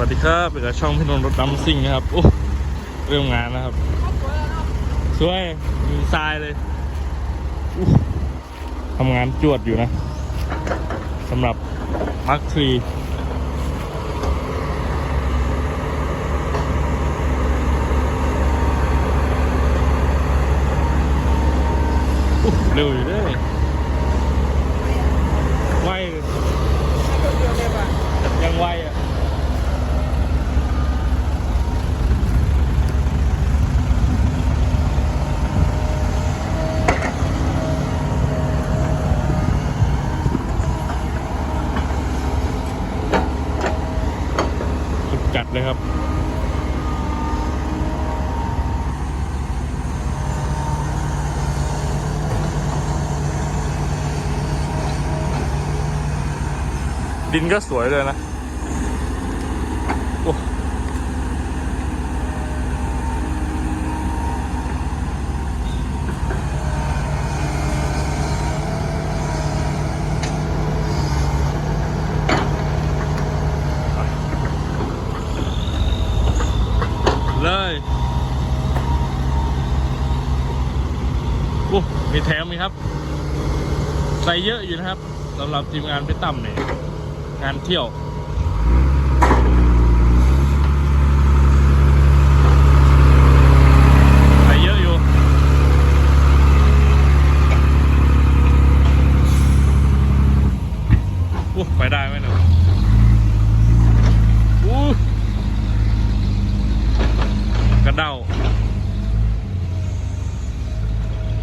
วัสดีครับเป็นกับช่องพี่นนท์รถดำซิ่งนะครับ โอ้ เริ่มงานนะครับ สวย มีทรายเลยทำงานจวดอยู่นะสำหรับมาร์คทรีเร็วอยู่เด้วยไวยังไวอะ นะครับ ดินก็สวยเลยนะ มีแถมมีครับ ใส่เยอะอยู่นะครับสำหรับทีมงานไปต่ำเนี่ยงานเที่ยว ใส่เยอะอยู่ อู้ไปได้ไหมหนูอู้กระเด้า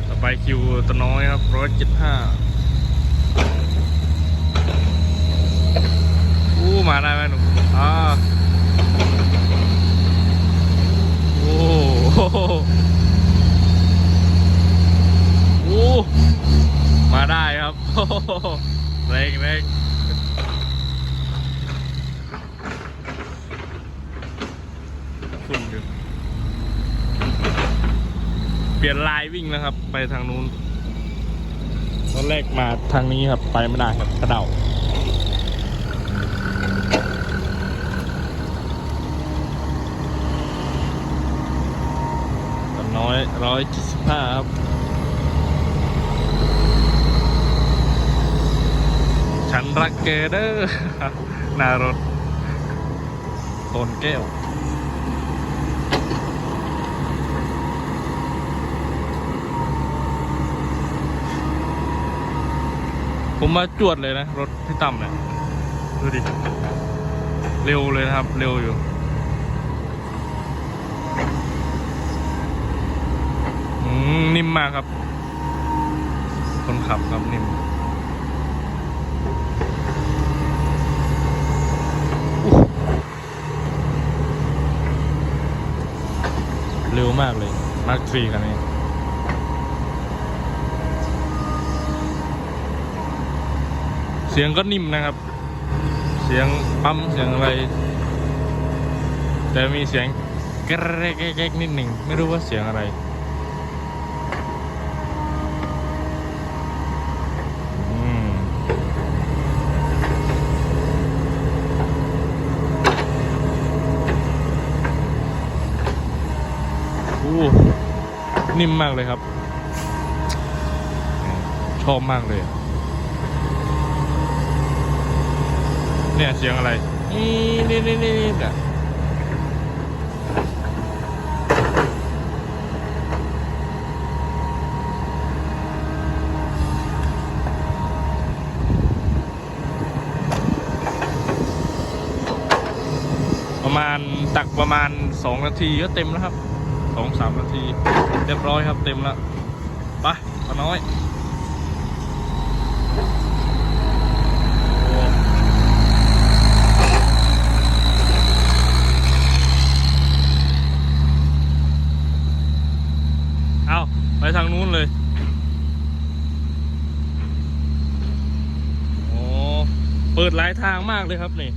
ต่อไปคิวตัวน้อยครับร้อยเจ็ดห้า อู้ มาได้ไหมหนุ่มอ่าโอ้โหโอ้มาได้ครับโอ้โหแรงแรงฝุ่นอยู่เปลี่ยนลายวิ่งแล้วครับ ไปทางนู้นตอนแรกมาทางนี้ครับ ไปไม่ได้ครับกระเดา ตัวน้อย ร้อยเจ็ดสิบห้าครับฉันรักเกเดอร์นารถโทนแก้วผมมาจวดเลยนะ รถพี่ตั้มเนี่ย ดูดิ เร็วเลยนะครับ เร็วอยู่ อื มนิ่มมากครับ คนขับครับนิ่มอู้เร็วมากเลยมาร์คทรีคันนี้เสียงก็นิ่มนะครับ เสียงปั๊มเสียงอะไร แต่มีเสียงแกรกแกรกนิดหนึ่งไม่รู้ว่าเสียงอะไร อืมอู้ นิ่มมากเลยครับ ชอบมากเลย เนี่ยเสียงอะไร นี่นี่นี่นี่นี่เนี่ยประมาณตักประมาณสองนาทีก็เต็มแล้วครับ สองสามนาทีเรียบร้อยครับเต็มแล้วไปป้าน้อยเอาไปทางนู้นเลยโอ้เปิดหลายทางมากเลยครับนี่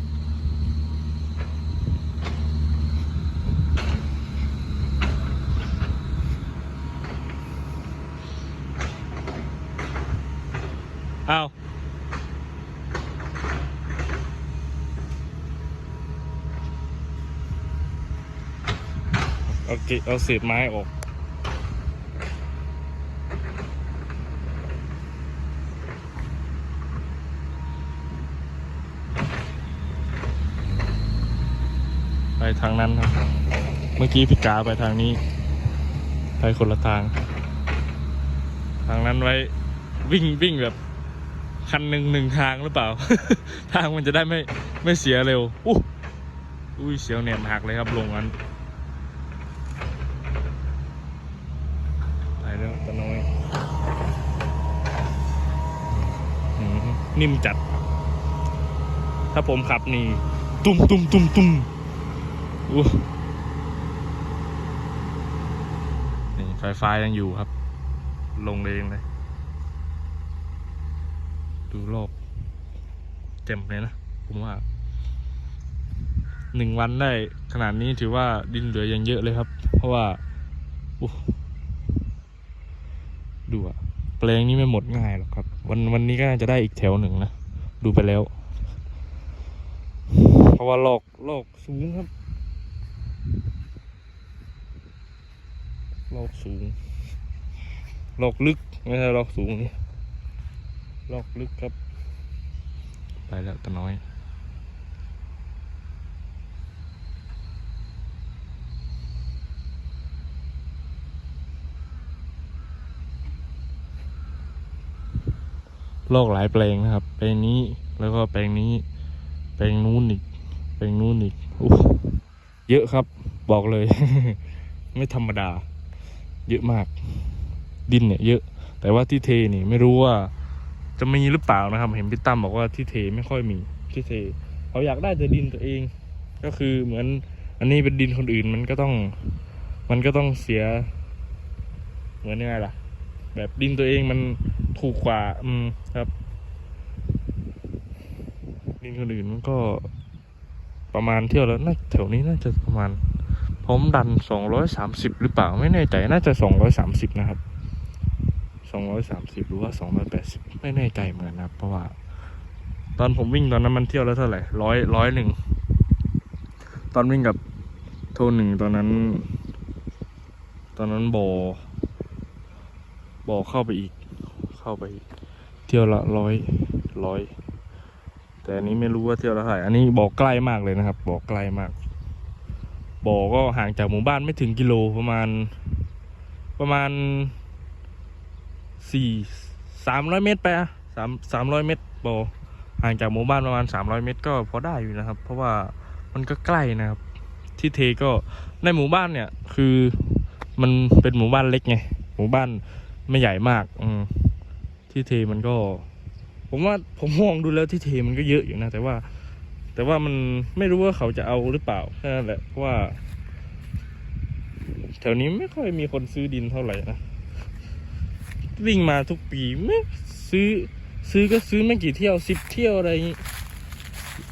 เอาเอาเกะเอาเศษไม้ออกไปทางนั้นครับ เมื่อกี้พี่กาไปทางนี้ ไปคนละทาง ทางนั้นไว้วิ่งวิ่งแบบ คันหนึ่งหนึ่งทางหรือเปล่า ทางมันจะได้ไม่ไม่เสียเร็วอู้อุ้ยเสียวเนี่ยหักเลยครับลงนั้นไปแล้วตะน้อยนิ่มจัด ถ้าผมขับนี่ ตุ้มตุ้มตุ้มตุ้มอู้นี่ไฟฟ้ายังอยู่ครับ ลงเองเลย ดูโลกเต็มเลยนะ ผมว่าหนึ่งวันได้ขนาดนี้ถือว่าดินเหลือยังเยอะเลยครับ เพราะว่าอู้ดูอะแปลงนี้ไม่หมดง่ายหรอกครับ วันวันนี้ก็น่าจะได้อีกแถวหนึ่งนะ ดูไปแล้ว เพราะว่าโลกโลกสูงครับโลกสูงโลกลึก ไม่ใช่โลกสูงนี่ ลอกลึกครับ ไปแล้วตะน้อย ลอกหลายแปลงนะครับ แปลงนี้แล้วก็แปลงนี้ แปลงนู้นอีก แปลงนู้นอีกอู้เยอะครับ บอกเลย ไม่ธรรมดา เยอะมาก ดินเนี่ยเยอะ แต่ว่าที่เทนี่ไม่รู้ว่า จะมีหรือเปล่านะครับ เห็นพี่ตั้มบอกว่าที่เทไม่ค่อยมีที่เทเขาอยากได้แต่ดินตัวเอง ก็คือเหมือนอันนี้เป็นดินคนอื่นมันก็ต้อง มันก็ต้องเสีย เหมือนยังไงล่ะ แบบดินตัวเองมันถูกกว่า อืมครับ ดินคนอื่นมันก็ประมาณเที่ยวแล้วน่าแถวนี้น่าจะประมาณพร้อมดันสองร้อยสามสิบหรือเปล่าไม่แน่ใจน่าจะสองร้อยสามสิบนะครับ สองร้อยสามสิบหรือว่าสองร้อยแปดสิบไม่แน่ใจเหมือนกันนะเพราะว่า ตอนผมวิ่งตอนนั้นมันเที่ยวแล้วเท่าไหร่ร้อยร้อยหนึ่งตอนวิ่งกับโทหนึ่งตอนนั้น ตอนนั้นบอบอเข้าไปอีก เข้าไปอีก เที่ยวละร้อยร้อยแต่อันนี้ไม่รู้ว่าเที่ยวละเท่าไหร่อันนี้บอกใกล้มากเลยนะครับบอกใกล้มากบ่อก็ห่างจากหมู่บ้านไม่ถึงกิโลประมาณ ประมาณ สี่สามร้อยเมตรไปอะสามสามร้อยเมตรบอห่างจากหมู่บ้านประมาณสามร้อยเมตร ก็พอได้อยู่นะครับ เพราะว่ามันก็ใกล้นะครับ ที่เทก็ในหมู่บ้านเนี่ยคือมันเป็นหมู่บ้านเล็กไงหมู่บ้านไม่ใหญ่มาก อืมที่เทมันก็ ผมว่าผมมองดูแล้วที่เทมันก็เยอะอยู่นะ แต่ว่า แต่ว่ามันไม่รู้ว่าเขาจะเอาหรือเปล่าแค่นั้นแหละเพราะว่า แถวนี้ไม่ค่อยมีคนซื้อดินเท่าไหร่นะ วิ่งมาทุกปีไม่ซื้อซื้อก็ซื้อไม่กี่เที่ยวสิบเที่ยวอะไรอย่างงี้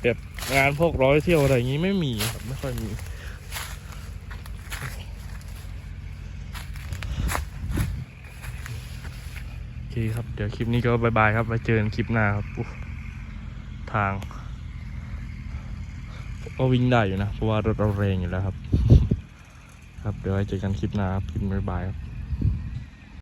แบบงานพวกร้อยเที่ยวอะไรอย่างงี้ไม่มีครับไม่ค่อยมีโอเคครับ เดี๋ยวคลิปนี้ก็บายบายครับไว้เจอกันคลิปหน้าครับทางก็วิ่งได้อยู่นะ เพราะว่ารถเราแรงอยู่แล้วครับ ครับเดี๋ยวไว้เจอกันคลิปหน้าครับคลิปบายบายครับ